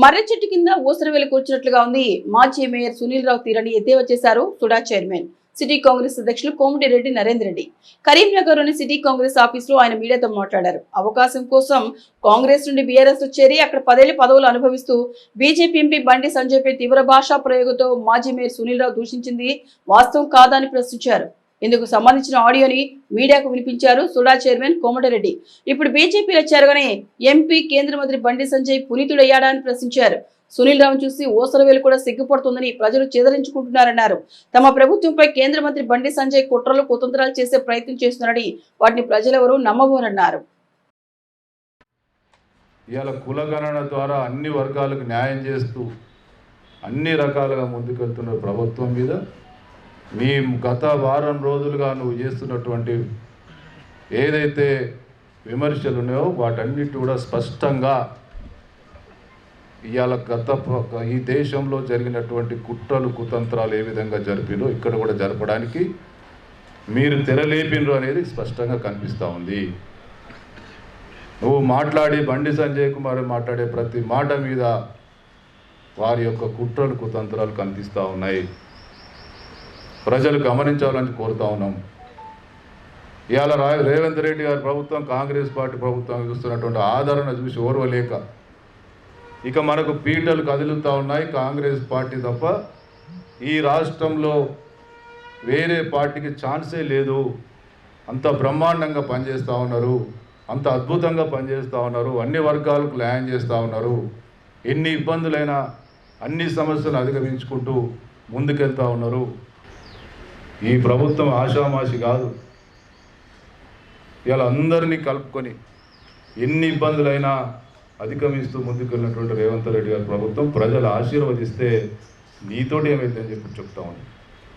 మర్రి చెట్టు కింద ఊసరవేలు కూర్చున్నట్లుగా ఉంది. మాజీ మేయర్ సునీల్ రావు తీరని ఎద్దేవా చేశారు సుడా చైర్మన్. సిటీ కాంగ్రెస్ అధ్యక్షులు కోమటిరెడ్డి నరేందర్ రెడ్డి. కరీంనగర్లోని సిటీ కాంగ్రెస్ ఆఫీస్లో ఆయన మీడియాతో మాట్లాడారు. అవకాశం కోసం కాంగ్రెస్ నుండి బీఆర్ఎస్ చేరి అక్కడ పదేళ్ళ పదవులు అనుభవిస్తూ బీజేపీ ఎంపీ బండి సంజయ్ పై తీవ్ర భాషా ప్రయోగంతో మాజీ మేయర్ సునీల్ రావు దూషించింది వాస్తవం కాదని ప్రశ్నించారు. ఇందుకు సంబంధించిన ఆడియోని మీడియాకు వినిపించారు సుడా చైర్మన్ కోమటిరెడ్డి. ఇప్పుడు బీజేపీలో చేరగానే ఎంపీ కేంద్ర మంత్రి బండి సంజయ్ పునీతుడయ్యాడా అని ప్రశ్నించారు. సునీల్ రావు చూసి ఓసరవేలు కూడా సిగ్గుపడుతుందని ప్రజలు చేదరించుకుంటున్నారన్నారు. తమ ప్రభుత్వంపై కేంద్ర మంత్రి బండి సంజయ్ కుట్రలు కుతంత్రాలు చేసే ప్రయత్నం చేస్తున్నారని వాటిని ప్రజలెవరూ నమ్మబోరన్నారు. ఇవాళ కులగణన ద్వారా అన్ని వర్గాలకు న్యాయం చేస్తూ అన్ని రకాలుగా ముందుకెళ్తున్న ప్రభుత్వం మీద మీ గత వారం రోజులుగా నువ్వు చేస్తున్నటువంటి ఏదైతే విమర్శలు ఉన్నాయో వాటన్నిటి కూడా స్పష్టంగా ఇవాళ గత ఈ దేశంలో జరిగినటువంటి కుట్రలు కుతంత్రాలు ఏ విధంగా జరిపినో ఇక్కడ కూడా జరపడానికి మీరు తెరలేపినరు అనేది స్పష్టంగా కనిపిస్తూ ఉంది. నువ్వు మాట్లాడి బండి సంజయ్ కుమార్ మాట్లాడే ప్రతి మాట మీద వారి యొక్క కుట్రలు కుతంత్రాలు కనిపిస్తూ ఉన్నాయి. ప్రజలు గమనించాలని కోరుతా ఉన్నాం. ఇవాళ రా రేవంత్ రెడ్డి గారి ప్రభుత్వం కాంగ్రెస్ పార్టీ ప్రభుత్వం చూస్తున్నటువంటి ఆదరణ చూసి ఓర్వలేక ఇక మనకు పీటలు కదులుతూ ఉన్నాయి కాంగ్రెస్ పార్టీ తప్ప. ఈ రాష్ట్రంలో వేరే పార్టీకి ఛాన్సే లేదు. అంత బ్రహ్మాండంగా పనిచేస్తూ ఉన్నారు. అంత అద్భుతంగా పనిచేస్తూ ఉన్నారు. అన్ని వర్గాలకు న్యాయం చేస్తూ ఉన్నారు. ఎన్ని ఇబ్బందులైనా అన్ని సమస్యలు అధిగమించుకుంటూ ముందుకెళ్తూ ఉన్నారు. ఈ ప్రభుత్వం ఆషామాషి కాదు. ఇలా అందరినీ కలుపుకొని ఎన్ని ఇబ్బందులైనా అధిగమిస్తూ ముందుకెళ్ళినటువంటి రేవంత్ రెడ్డి గారి ప్రభుత్వం ప్రజలు ఆశీర్వదిస్తే నీతోటి ఏమైందని చెప్పి చెప్తా ఉన్నాను